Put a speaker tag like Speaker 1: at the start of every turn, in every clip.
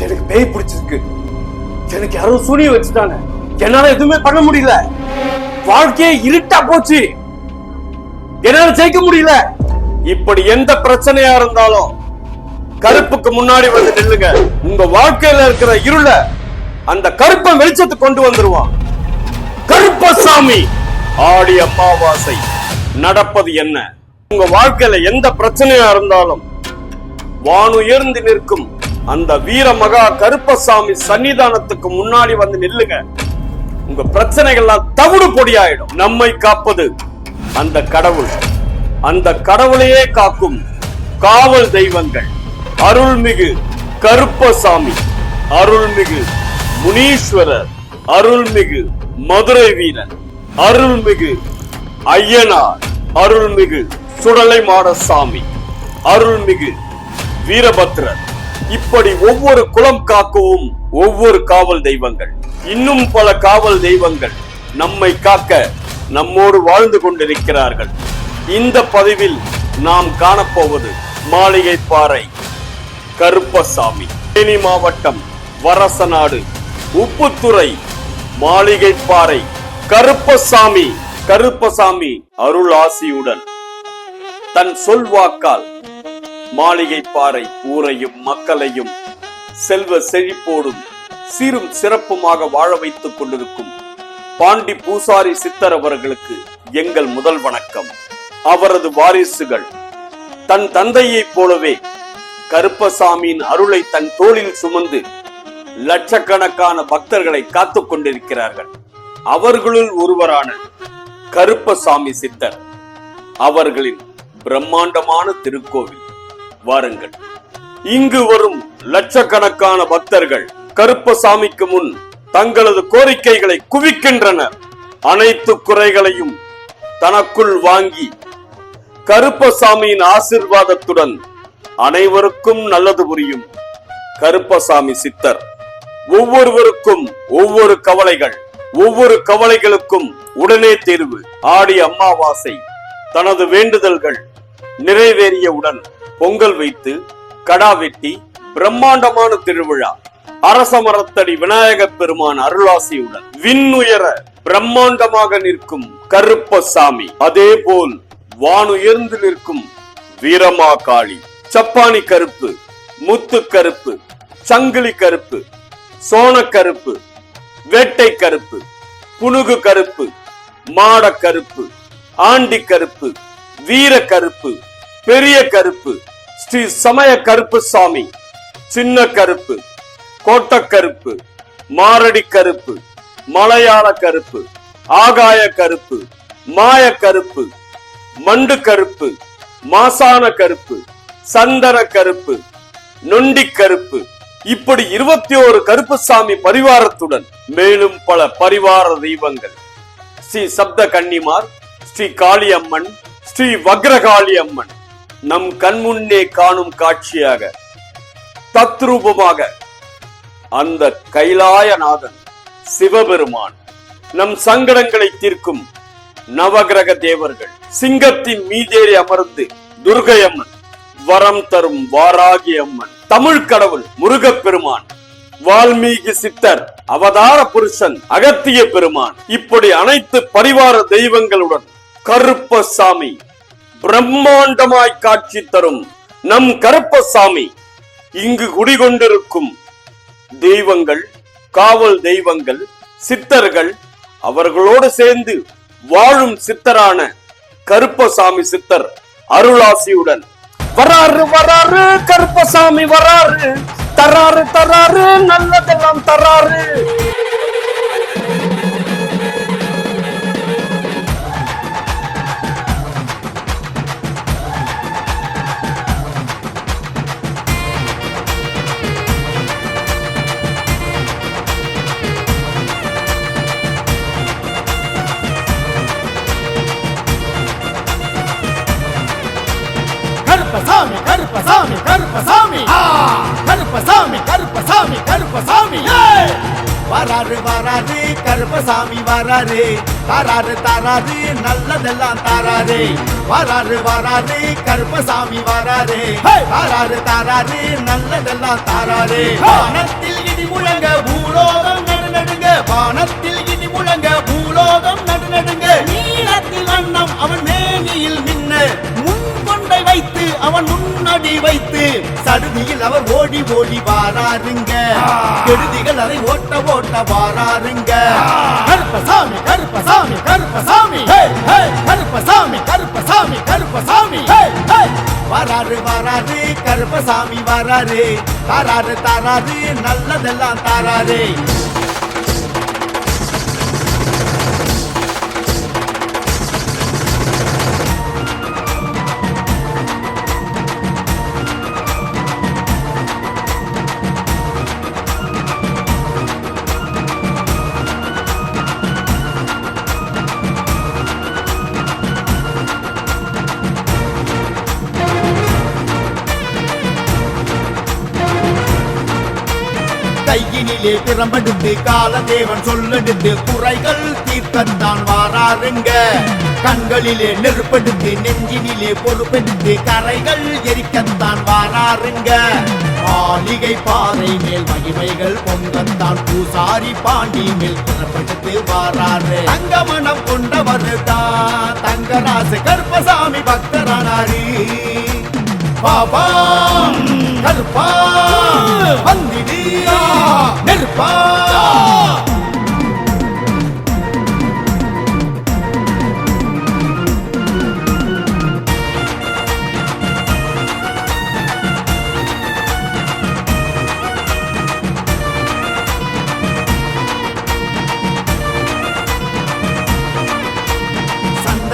Speaker 1: எனக்கு பேய் பிடிச்சிருக்கு. எனக்கு யாரோ சூனிய வச்சுட்டாங்க. என்னால எதுவுமே பண்ண முடியல. வாழ்க்கையே இருட்டா போச்சு. என்னால ஜெயிக்க முடியல. இப்படி எந்த பிரச்சனையா இருந்தாலும் கருப்புக்கு முன்னாடி வந்து நில்லுங்க. உங்க வாழ்க்கையில இருக்கிற இருள அந்த கருப்பை வெளிச்சத்துக்கு கொண்டு வந்துருவான். கருப்பசாமி ஆடி அமாவாசை நடப்பது என்ன? உங்க வாழ்க்கையில எந்த பிரச்சனையா இருந்தாலும் வானுயர்ந்து நிற்கும் அந்த வீர மகா கருப்பசாமி சன்னிதானத்துக்கு முன்னாடி வந்து நில்லுங்க. உங்க பிரச்சனைகள்லாம் தவிடு பொடியாயிடும். நம்மை காப்பது அந்த கடவுள். அந்த கடவுளையே காக்கும் காவல் தெய்வங்கள். அருள்மிகு கருப்பசாமி அருள்மிகு முனீஸ்வரர் அருள்மிகு மதுரை வீரன் அருள்மிகு ஐயனார் அருள்மிகு சுடலை மாடசாமி அருள்மிகு வீரபத்ரர். இப்படி ஒவ்வொரு குலம் காக்கவும் ஒவ்வொரு காவல் தெய்வங்கள். இன்னும் பல காவல் தெய்வங்கள் நம்மை காக்க நம்மோடு வாழ்ந்து கொண்டிருக்கிறார்கள். இந்த பதிவில் நாம் காணப்போவது மாளிகை பாறை கருப்பசாமி. தேனி மாவட்டம் வரசநாடு உப்புத்துறை மாளிகை பாறை கருப்பசாமி கருப்பசாமி அருள் ஆசியுடன் தன் சொல்வாக்கால் மாளிகை பாறை ஊரையும் மக்களையும் செல்வ செழிப்போடும் சீரும் சிறப்புமாக வாழ வைத்துக் கொண்டிருக்கும் பாண்டி பூசாரி சித்தர் அவர்களுக்கு எங்கள் முதல் வணக்கம். அவரது வாரிசுகள் தன் தந்தையைப் போலவே கருப்பசாமியின் அருளை தன் தோளில் சுமந்து லட்சக்கணக்கான பக்தர்களை காத்துக் கொண்டிருக்கிறார்கள். அவர்களுள் ஒருவரான கருப்பசாமி சித்தர். அவர்களின் பிரம்மாண்டமான திருக்கோவில். வாருங்கள். இங்கு வரும் லட்சக்கணக்கான பக்தர்கள் கருப்பசாமிக்கு முன் தங்களது கோரிக்கைகளை குவிக்கின்றனர். அனைத்து குறைகளையும் தனக்குள் வாங்கி கருப்பசாமியின் ஆசிர்வாதத்துடன் அனைவருக்கும் நல்லது புரியும் கருப்பசாமி சித்தர். ஒவ்வொருவருக்கும் ஒவ்வொரு கவலைகள் ஒவ்வொரு கவலைகளுக்கும் உடனே தீர்வு. ஆடி அம்மாவாசை தனது வேண்டுதல்கள் நிறைவேறியவுடன் பொங்கல் வைத்து கடா வெட்டி பிரம்மாண்டமான திருவிழா. அரச மரத்தடி விநாயக பெருமான் அருளாசியுடன் விண்ணுயர பிரம்மாண்டமாக நிற்கும் கருப்பசாமி அதே போல் வானுயர்ந்து நிற்கும் வீரமா காளி சப்பானி கருப்பு முத்து கருப்பு சங்கிலி கருப்பு சோன கருப்பு வேட்டை கருப்பு புனுகு கருப்பு மாட கருப்பு ஆண்டி கருப்பு வீர கருப்பு பெரிய கருப்பு. ஸ்ரீ சமய கருப்பு சாமி. சின்ன கருப்பு. கோட்டக்கருப்பு மாரடி கருப்பு. மலையாள கருப்பு. ஆகாய கருப்பு. மாய கருப்பு. மண்டு கருப்பு. மாசான கருப்பு. சந்தன கருப்பு. நொண்டி கருப்பு. இப்படி இருபத்தி ஓரு கருப்புசாமி பரிவாரத்துடன் மேலும் பல பரிவார தெய்வங்கள். ஸ்ரீ சப்த கன்னிமார் ஸ்ரீ காளியம்மன் ஸ்ரீ வக்ரகாளி அம்மன் நம் கண்முன்னே காணும் காட்சியாக தத்ரூபமாக அந்த கைலாயநாதன் சிவபெருமான் நம் சங்கடங்களை தீர்க்கும் நவகிரக தேவர்கள் சிங்கத்தின் மீதேறி அமர்ந்து துர்கை அம்மன் வரம் தரும் வாராகி அம்மன் தமிழ் கடவுள் முருகப் பெருமான் வால்மீகி சித்தர் அவதார புருஷன் அகத்திய பெருமான் இப்படி அனைத்து பரிவார தெய்வங்களுடன் கருப்பசாமி பிரம்மாண்டமாய் காட்சி தரும் நம் கருப்பசாமி. இங்கு குடிகொண்டிருக்கும் தெய்வங்கள் காவல் தெய்வங்கள் சித்தர்கள் அவர்களோடு சேர்ந்து வாழும் சித்தரான கருப்பசாமி சித்தர் அருளாசியுடன். வராரு வராரு கருப்பசாமி வராரு தராரு தராரு நல்லதெல்லாம் தராரு
Speaker 2: கருப்பசாமி கருப்பசாமி கருப்பசாமி! கருப்பசாமி கருப்பசாமி கருப்பசாமி! வராரு வராரு கருப்பசாமி வராரு. தாராரு தாராரு நல்லதெல்லாம் தாராரு. வராரு வராரு கருப்பசாமி வராரு. தாராரு தாராரு நல்லதெல்லாம் தாராரு. வானத்தில் இடி முழங்க பூலோகம் நடு நடுங்க. வானத்தில் இடி முழங்க பூலோகம் நடு நடுங்க. நீளத்தில் அன்னம் அவன் வாராருங்க. கெடுதிகள் அதை ஓட்ட ஓட்ட வாராருங்க. கருப்பசாமி கருப்பசாமி கருப்பசாமி. கருப்பசாமி கருப்பசாமி கருப்பசாமி. வராரு வராரு கருப்பசாமி வராரு. தாராரு தாராரு நல்லதெல்லாம் தாராரு. கையினிலே திறம்பெடுத்து காலதேவன் சொல்லெடுத்து குறைகள் தீர்க்கத்தான் வாராருங்க. கண்களிலே நெருப்பெடுத்து நெஞ்சினிலே பொறுப்பெடுத்து கரைகள் எரிக்கத்தான் வாராருங்க. மாளிகை பாறை மேல் மகிமைகள் பொங்கத்தான் பூசாரி பாண்டி மேல் புறப்பட்டு வாராரு. தங்க மனம் கொண்டவர் தான் தங்கராசு கருப்பசாமி பக்தரானாரு. பாபா கருப்பா வந்திடியா. நெருப்பா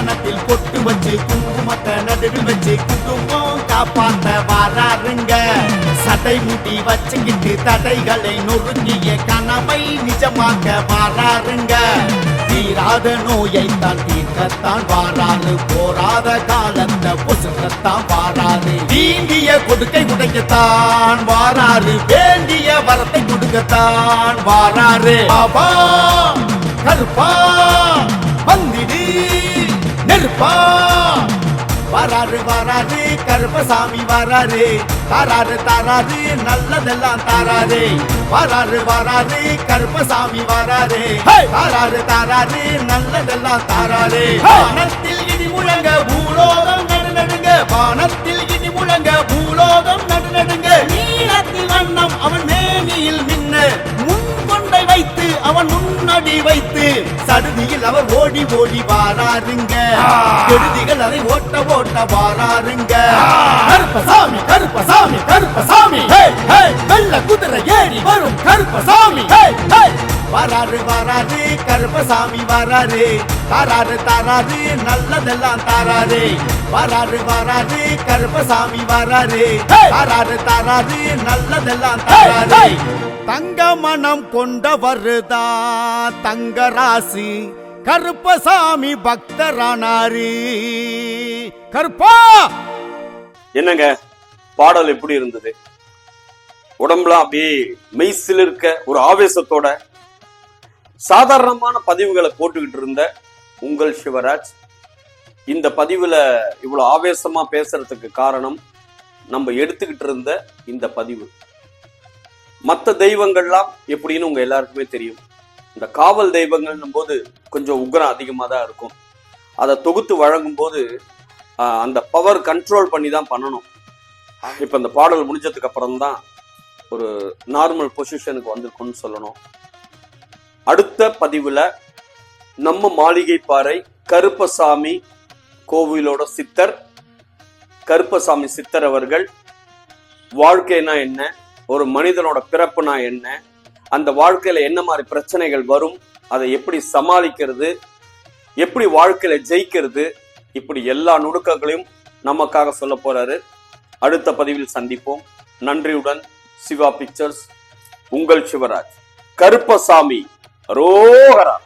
Speaker 2: சந்தனத்தில் பொட்டு வச்சு குங்குமத்தை நடுவில் வச்சு குங்குமம் காப்பாத்த வாராருங்க. சட்டை முட்டி வச்சுக்கிட்டு தடைகளை நொறுங்கிய கனவை நிஜமாக்க வாராருங்க. தீராத நோயை தான் தீர்க்கத்தான் வாராது. போராத காலத்தை பொசுக்கத்தான் வாராது. தீண்டிய கொடுக்கை உடைக்கத்தான் வாராரு. வேண்டிய வரத்தை கொடுக்கத்தான் வாராரு. பாபா கருப்பா வந்திடு. நெருப்பா. வராரு வராரு கருப்பசாமி வராரு தாராரு தாராரு நல்லதெல்லாம் தாராரு வராரு வராரு கருப்பசாமி வராரு தாராரு தாராரு நல்லதெல்லாம் தாராரு வானத்தில் இடி முழங்க பூலோகம் நடு நடுங்க. வானத்தில் இடி முழங்க பூலோகம் நடு நடுங்க. நீளத்தில் அன்னம் அவன் மேனியில் மின்ன முன் கொண்டை வைத்து அவன் முன்னடி வைத்து. சடுதியில் அவர் ஓடி ஓடி வாராருங்க. கெடுதிகள் அதை ஓட்ட ஓட்ட வாராருங்க. கருப்பசாமி கருப்பசாமி கருப்பசாமி. வெள்ள குதிரை ஏறி வரும் கருப்பசாமி. வராரு வராரு கருப்பசாமி வராரு. தாராரு தாராரு நல்லதெல்லாம் தாராரு. வராரு வராரு கருப்பசாமி வராரு. தாராரு தாராரு நல்லதெல்லாம் தாராரு. தங்க மனம் கொண்டவருதா தங்க ராசி கருப்பசாமி பக்தரானாரி. கருப்பா!
Speaker 1: என்னங்க? பாடல் எப்படி இருந்தது? உடம்புலாம் அப்படியே மெய்சில் இருக்க ஒரு ஆவேசத்தோட சாதாரணமான பதிவுகளை போட்டுக்கிட்டு இருந்த உங்கள் சிவராஜ். இந்த பதிவுல இவ்வளவு ஆவேசமா பேசுறதுக்கு காரணம் நம்ம எடுத்துக்கிட்டு இருந்த இந்த பதிவு. மற்ற தெய்வங்கள்லாம் எப்படின்னு உங்க எல்லாருக்குமே தெரியும். இந்த காவல் தெய்வங்கள்னும் போது கொஞ்சம் உக்ரம் அதிகமாக தான் இருக்கும். அதை தொகுத்து வழங்கும் போது அந்த பவர் கண்ட்ரோல் பண்ணி தான் பண்ணணும். இப்போ இந்த பாடல் முடிஞ்சதுக்கு அப்புறம் தான் ஒரு நார்மல் பொசிஷனுக்கு வந்திருக்கும்னு சொல்லணும். அடுத்த பதிவில் நம்ம மாளிகை பாறை கருப்பசாமி கோவிலோட சித்தர் கருப்பசாமி சித்தர் அவர்கள் வாழ்க்கைனா என்ன? ஒரு மனிதனோட பிறப்புனா என்ன? அந்த வாழ்க்கையில என்ன மாதிரி பிரச்சனைகள் வரும்? அதை எப்படி சமாளிக்கிறது? எப்படி வாழ்க்கையில ஜெயிக்கிறது? இப்படி எல்லா நுணுக்கங்களையும் நமக்காக சொல்ல போறாரு. அடுத்த பதிவில் சந்திப்போம். நன்றியுடன் சிவா பிக்சர்ஸ். உங்கள் சிவராஜ். கருப்பசாமி. ரோஹரா